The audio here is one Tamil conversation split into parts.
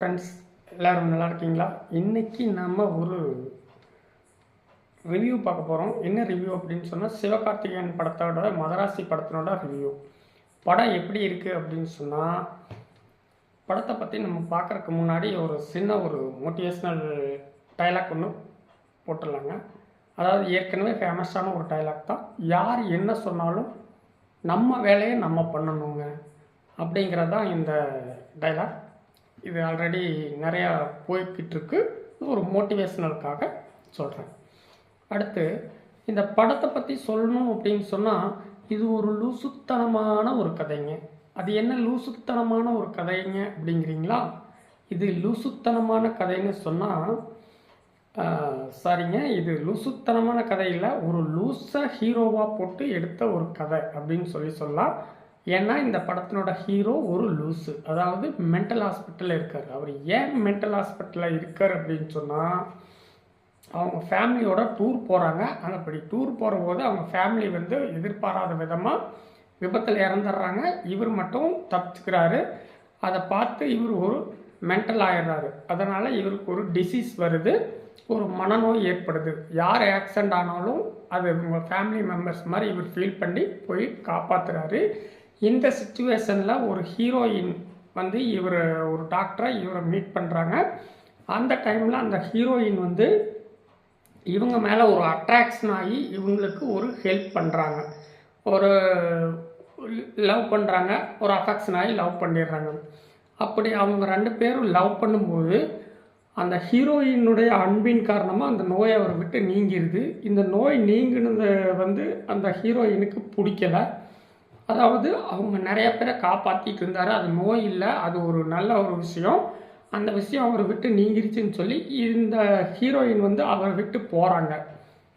ஃப்ரெண்ட்ஸ் எல்லோரும் நல்லா இருக்கீங்களா? இன்றைக்கி நம்ம ஒரு ரிவ்யூ பார்க்க போகிறோம் என்ன ரிவ்யூ அப்படின்னு சொன்னால் சிவகார்த்திகேயன் படத்தோட மதராசி படத்தினோட ரிவ்யூ படம் எப்படி இருக்குது அப்படின்னு சொன்னால் படத்தை பற்றி நம்ம பார்க்குறதுக்கு முன்னாடி ஒரு சின்ன ஒரு மோட்டிவேஷ்னல் டைலாக் ஒன்று போட்டுடலாங்க. அதாவது ஏற்கனவே ஃபேமஸான ஒரு டைலாக் தான். யார் என்ன சொன்னாலும் நம்ம வேலையை நம்ம பண்ணணுங்க அப்படிங்கிறது தான் இந்த டைலாக் இது ஆல்ரெடி நிறையா போய்கிட்டுருக்கு இது ஒரு மோட்டிவேஷ்னலுக்காக சொல்கிறேன் அடுத்து இந்த படத்தை பற்றி சொல்லணும் அப்படின்னு சொன்னால் இது ஒரு லூசுத்தனமான ஒரு கதைங்க. அது என்ன லூசுத்தனமான ஒரு கதைங்க அப்படிங்கிறீங்களா? இது லூசுத்தனமான கதைன்னு சொன்னால் சாரிங்க. இது லூசுத்தனமான கதையில் ஒரு லூஸை ஹீரோவாக போட்டு எடுத்த ஒரு கதை அப்படின்னு சொல்லி சொல்லலாம். ஏன்னா இந்த படத்தினோட ஹீரோ ஒரு லூஸு அதாவது மென்டல் ஹாஸ்பிட்டலில் இருக்கார். அவர் ஏன் மென்டல் ஹாஸ்பிட்டலில் இருக்கார் அப்படின்னு சொன்னால் அவங்க ஃபேமிலியோட டூர் போகிறாங்க ஆனால் அப்படி டூர் போகிறபோது அவங்க ஃபேமிலி வந்து எதிர்பாராத விதமாக விபத்தில் இறந்துடுறாங்க. இவர் மட்டும் தப்பிச்சுக்கிறாரு. அதை பார்த்து இவர் ஒரு மென்டல் ஆயிடுறாரு. அதனால் இவருக்கு ஒரு டிசீஸ் வருது. ஒரு மனநோய் ஏற்படுது. யார் ஆக்சிடெண்ட் ஆனாலும் அது இவங்க ஃபேமிலி மெம்பர்ஸ் மாதிரி இவர் ஃபீல் பண்ணி போய் காப்பாற்றுறாரு இந்த சுச்சுவேஷனில் ஒரு ஹீரோயின் வந்து இவர் ஒரு டாக்டரை இவரை மீட் பண்ணுறாங்க அந்த டைமில் அந்த ஹீரோயின் வந்து இவங்க மேலே ஒரு அட்ராக்ஷன் ஆகி இவங்களுக்கு ஒரு ஹெல்ப் பண்ணுறாங்க ஒரு லவ் பண்ணுறாங்க ஒரு அஃபெக்ஷன் ஆகி லவ் பண்ணிடுறாங்க. அப்படி அவங்க ரெண்டு பேரும் லவ் பண்ணும்போது அந்த ஹீரோயினுடைய அன்பின் காரணமாக அந்த நோயை அவர் விட்டு நீங்கிடுது இந்த நோய் நீங்கினது வந்து அந்த ஹீரோயினுக்கு பிடிக்கல. அதாவது அவங்க நிறைய பேரை காப்பாற்றிட்டு இருந்தார். அது நோய் இல்லை அது ஒரு நல்ல ஒரு விஷயம். அந்த விஷயம் அவரை விட்டு நீங்கிருச்சுன்னு சொல்லி இந்த ஹீரோயின் வந்து அவரை விட்டு போகிறாங்க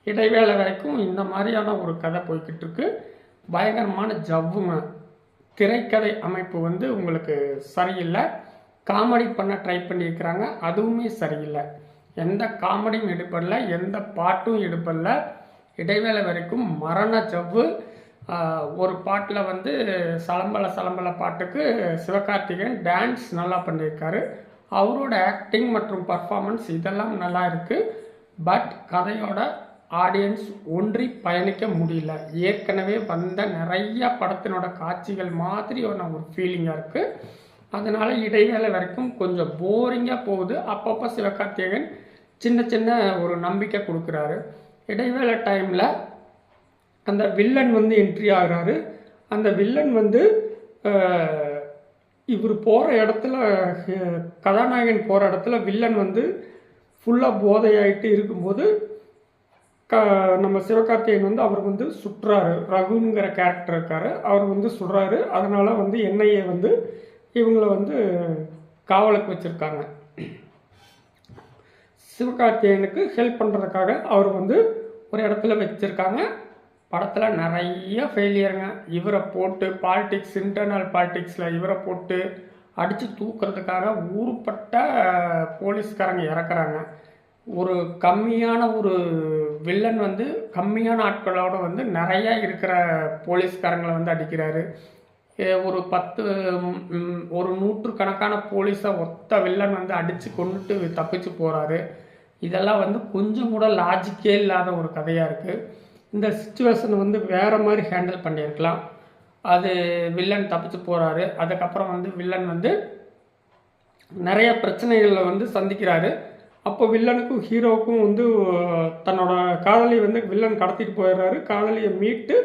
இடைவேளை வரைக்கும் இந்த மாதிரியான ஒரு கதை போய்கிட்டு இருக்கு. பயங்கரமான ஜவ்வுங்க. திரைக்கதை அமைப்பு வந்து உங்களுக்கு சரியில்லை. காமெடி பண்ண ட்ரை பண்ணியிருக்கிறாங்க. அதுவுமே சரியில்லை. எந்த காமெடியும் எடுப்படல எந்த பாட்டும் எடுப்படல இடைவேளை வரைக்கும் மரண ஜவ்வு. ஒரு பாட்டில் வந்து சலம்பல சலம்பல பாட்டுக்கு சிவகார்த்திகேயன் டான்ஸ் நல்லா பண்ணியிருக்காரு. அவரோட ஆக்டிங் மற்றும் பர்ஃபார்மன்ஸ் இதெல்லாம் நல்லா இருக்குது பட் கதையோட ஆடியன்ஸ் ஒன்றி பயணிக்க முடியல. ஏற்கனவே வந்த நிறைய படத்தினோட காட்சிகள் மாதிரி ஒரு ஃபீலிங்காக இருக்குது அதனால் இடைவேளை வரைக்கும் கொஞ்சம் போரிங்காக போகுது. அப்பப்போ சிவகார்த்திகேயன் சின்ன சின்ன ஒரு நம்பிக்கை கொடுக்குறாரு. இடைவேளை டைமில் அந்த வில்லன் வந்து என்ட்ரி ஆகிறாரு. அந்த வில்லன் வந்து இவர் போகிற இடத்துல கதாநாயகன் போகிற இடத்துல வில்லன் வந்து ஃபுல்லாக போதையாயிட்டு இருக்கும்போது க நம்ம சிவகார்த்திகேயன் வந்து அவர் வந்து சுற்றுறாரு ரகுங்கிற கேரக்டர் இருக்கார். அவர் வந்து சுடுறாரு. அதனால் வந்து என்ஐஏ வந்து இவங்கள வந்து காவலுக்கு வச்சுருக்காங்க. சிவகார்த்திகேயனுக்கு ஹெல்ப் பண்ணுறதுக்காக அவர் வந்து ஒரு இடத்துல வச்சுருக்காங்க. படத்தில் நிறைய ஃபெயிலியருங்க இவரை போட்டு பாலிடிக்ஸ் இன்டர்னல் பாலிடிக்ஸில் இவரை போட்டு அடித்து தூக்கிறதுக்காக ஊருப்பட்ட போலீஸ்காரங்க இறக்குறாங்க. ஒரு கம்மியான ஒரு வில்லன் வந்து கம்மியான ஆட்களோட வந்து நிறையா இருக்கிற போலீஸ்காரங்களை வந்து அடிக்கிறாரு. ஒரு பத்து ஒரு நூற்றுக்கணக்கான போலீஸை ஒத்த வில்லன் வந்து அடித்து கொண்டுட்டு தப்பிச்சு போகிறாரு இதெல்லாம் வந்து கொஞ்சம் கூட லாஜிக்கே இல்லாத ஒரு கதையாக இருக்குது இந்த சுச்சுவேஷனை வந்து வேறு மாதிரி ஹேண்டில் பண்ணியிருக்கலாம். அது வில்லன் தப்பிச்சு போகிறாரு அதுக்கப்புறம் வந்து வில்லன் வந்து நிறைய பிரச்சனைகளை வந்து சந்திக்கிறாரு. அப்போ வில்லனுக்கும் ஹீரோவுக்கும் வந்து தன்னோட காதலி வந்து வில்லன் கடத்திட்டு போயிடுறாரு. காதலியை மீட்டு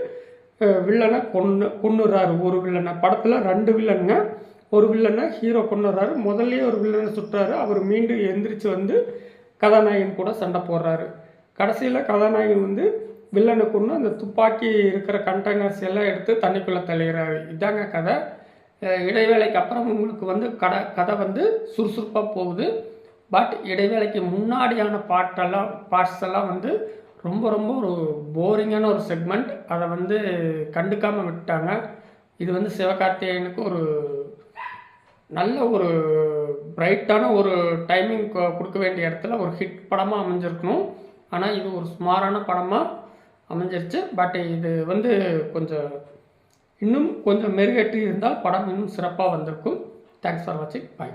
வில்லனை கொண்டு கொண்டுடுறாரு ஒரு வில்லனை படத்தில் ரெண்டு வில்லனுங்க ஒரு வில்லனை ஹீரோ கொண்டுடுறாரு முதல்லையே ஒரு வில்லனை சுட்டுறாரு. அவர் மீண்டும் எந்திரிச்சு வந்து கதாநாயகன் கூட சண்டை போடுறாரு. கடைசியில் கதாநாயகன் வந்து வில்லனுக்கு ஒன்று அந்த துப்பாக்கி இருக்கிற கண்டெய்னர்ஸ் எல்லாம் எடுத்து தண்ணிக்குள்ளே தள்ளிடுறாரு. இதாங்க கதை. இடைவேளைக்கு அப்புறம் உங்களுக்கு வந்து கதை கதை வந்து சுறுசுறுப்பாக போகுது. பட் இடைவேளைக்கு முன்னாடியான பாட்டெல்லாம் பார்ட்ஸ் எல்லாம் வந்து ரொம்ப ரொம்ப ஒரு போரிங்கான ஒரு செக்மெண்ட் அதை வந்து கண்டுக்காமல் விட்டாங்க இது வந்து சிவகார்த்திகேயனுக்கு ஒரு நல்ல ஒரு பிரைட்டான ஒரு டைமிங் கொடுக்க வேண்டிய இடத்துல ஒரு ஹிட் படமாக அமைஞ்சிருக்கணும். ஆனால் இது ஒரு சுமாரான படமாக அமைஞ்சிருச்சு. பட் இது வந்து கொஞ்சம் இன்னும் கொஞ்சம் மெருகேற்றி இருந்தால் படம் இன்னும் சிறப்பாக வந்திருக்கும். தேங்க்ஸ் ஃபார் வாட்சிங் பாய்